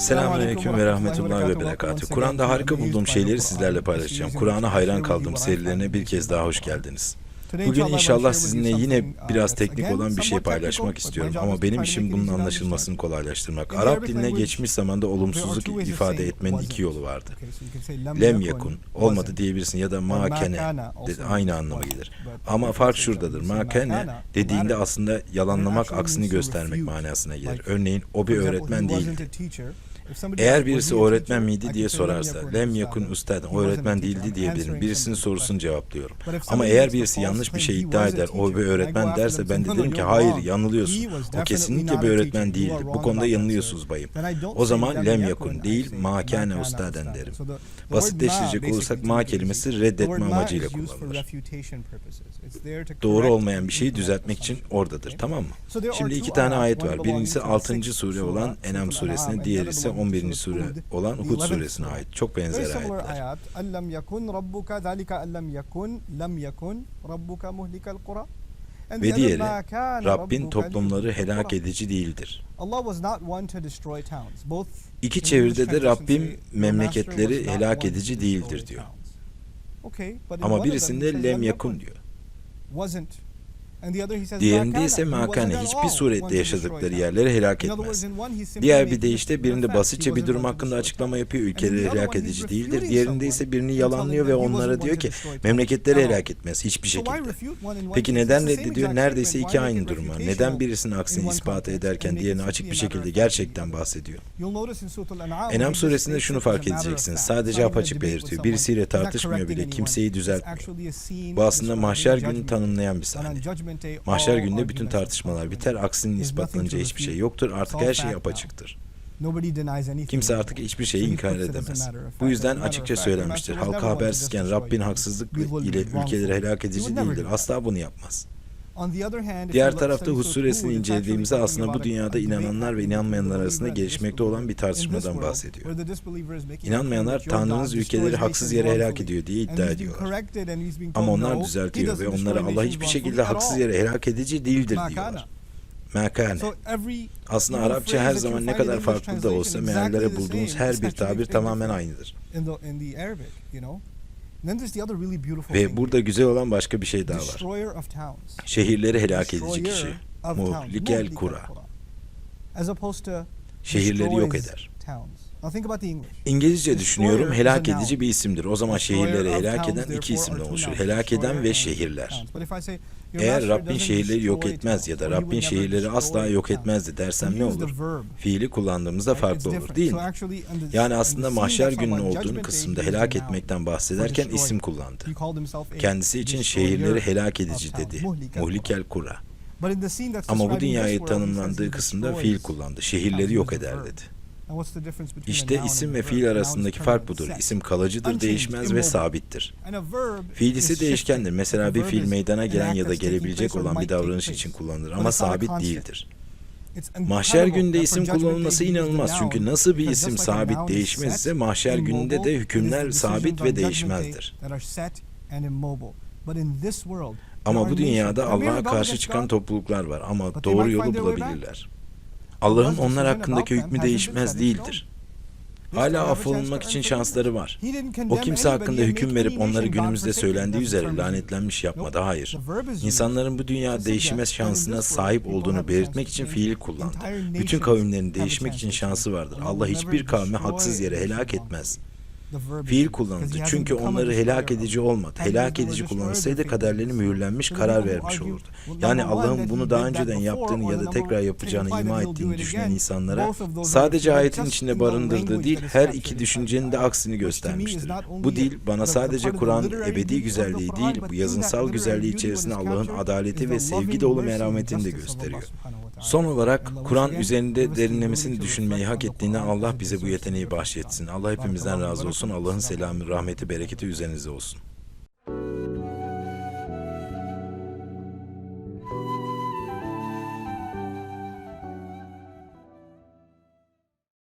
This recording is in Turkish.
Selamünaleyküm ve rahmetullahi ve berekatü. Kur'an'da harika bulduğum şeyleri sizlerle paylaşacağım. Kur'an'a hayran kaldığım serilerine bir kez daha hoş geldiniz. Bugün inşallah sizinle yine biraz teknik olan bir şey paylaşmak istiyorum ama benim işim bunun anlaşılmasını kolaylaştırmak. Arap diline geçmiş zamanda olumsuzluk ifade etmenin iki yolu vardı. Lem yakun, olmadı diyebilirsin ya da ma kene de aynı anlama gelir. Ama fark şuradadır. Ma kene dediğinde aslında yalanlamak, aksini göstermek manasına gelir. Örneğin o bir öğretmen değildi. Eğer birisi öğretmen miydi diye sorarsa, lem yakun ustad, öğretmen değildi diyebilirim. Birisinin sorusunu cevaplıyorum. Ama eğer birisi yanlış bir şey iddia eder, o bir öğretmen derse ben de derim ki hayır yanılıyorsun. O kesinlikle bir öğretmen değildi. Bu konuda yanılıyorsunuz bayım. O zaman lem yakun değil, ma kâne ustaden derim. Basitleştirecek olursak ma kelimesi reddetme amacıyla kullanılır. Doğru olmayan bir şeyi düzeltmek için oradadır. Tamam mı? Şimdi iki tane ayet var. Birincisi 6. sure olan Enam suresine, diğeri ise 11. sure olan Hud suresine ait. Çok benzer ayetler. Ve diğeri Rabbin toplumları helak edici değildir. İki çevirde de Rabbim memleketleri helak edici değildir diyor. Ama birisinde lem yakun diyor. Diğerinde "Ma ise kana." He makane hiçbir surette yaşadıkları yerleri helak etmez. Diğer bir deyişte birinde basitçe bir durum hakkında açıklama yapıyor, ülkeleri helak edici değildir. Diğerinde ise birini yalanlıyor ve onlara diyor ki memleketleri helak etmez hiçbir şekilde. Peki neden reddediyor? Neredeyse iki aynı refutational Neden birisinin in aksini ispat ederken diğerini açık bir şekilde gerçekten bahsediyor? Enam suresinde şunu fark matter of edeceksin. fact. Sadece apaçık belirtiyor. Birisiyle tartışmıyor bile. Kimseyi düzeltmiyor. Bu aslında mahşer günü tanımlayan bir sahne. Mahşer günde bütün tartışmalar biter, aksinin ispatlanınca hiçbir şey yoktur. Artık her şey now. apaçıktır. Kimse artık hiçbir şeyi inkar edemez. Bu yüzden açıkça söylenmiştir. Halka never haber one to just sıken destroy Rabbin haksızlık ile ülkeleri helak He edici değildir. Asla bunu yapmaz. Diğer tarafta Hud suresini incelediğimizde aslında bu dünyada inananlar ve inanmayanlar arasında gelişmekte olan bir tartışmadan bahsediyor. İnanmayanlar Tanrınız ülkeleri haksız yere helak ediyor diye iddia ediyorlar. Ama onlar "No, he düzeltiyor ve onlara Allah hiçbir şekilde haksız all." yere helak edici değildir diyorlar. Mekane. Aslında Arapça her zaman ne kadar farklı da olsa meallere same. her bir tabir tamamen aynıdır. Ve burada güzel olan başka bir şey daha var. Şehirleri helak edici kişi. Muhlikel kura. Şehirleri yok eder. İngilizce düşünüyorum helak edici bir isimdir. O zaman şehirleri helak eden iki isimden oluşur. Helak eden ve şehirler. Eğer Rabbin şehirleri yok etmez ya da Rabbin şehirleri asla yok etmezdi dersem ne olur? Fiili kullandığımızda farklı olur değil mi? Yani aslında mahşer gününün olduğunu kısımda helak etmekten bahsederken isim kullandı. Kendisi için şehirleri helak edici dedi. Muhlikel kura. Ama bu dünyayı tanımlandığı kısımda fiil kullandı. Şehirleri yok eder dedi. İşte isim ve fiil arasındaki fark budur. İsim kalıcıdır, değişmez ve sabittir. Fiil is ise değişkendir. Mesela bir fiil meydana an gelen ya da gelebilecek olan bir davranış için kullanılır ama sabit değildir. Mahşer günde isim kullanılması inanılmaz. Çünkü nasıl bir isim sabit değişmezse mahşer gününde de hükümler sabit ve değişmezdir. Ama bu dünyada Allah'a karşı çıkan topluluklar var ama doğru yolu bulabilirler. Allah'ın onlar hakkındaki hükmü değişmez stone. değildir. Hala affolunmak için şansları var. O kimse hakkında hüküm verip onları nation günümüzde söylendiği üzere lanetlenmiş yapmadı. Hayır. İnsanların bu dünya değişmez şansına sahip olduğunu belirtmek için fiil kullandı. Bütün kavimlerin değişmek için şansı vardır. Allah hiçbir kavmi haksız yere helak etmez. Fiil kullanıldı çünkü onları helak edici olmadı. Helak edici kaderlerinin faithful. mühürlenmiş karar vermiş olurdu. Yani Allah'ın bunu daha önceden yaptığını ya da tekrar yapacağını ima ettiğini düşünen insanlara sadece ayetin içinde barındırdığı değil her iki düşüncenin de aksini göstermiştir. Bu değil bana sadece Kur'an ebedi güzelliği değil bu yazınsal güzelliği içerisinde is Allah'ın adaleti ve sevgi dolu merhametini de gösteriyor. Son olarak Kur'an üzerinde derinlemesini düşünmeyi hak Quran Allah bize bu yeteneği bahşetsin. Allah hepimizden razı olsun. Allah'ın selamı, rahmeti, bereketi üzerinize olsun.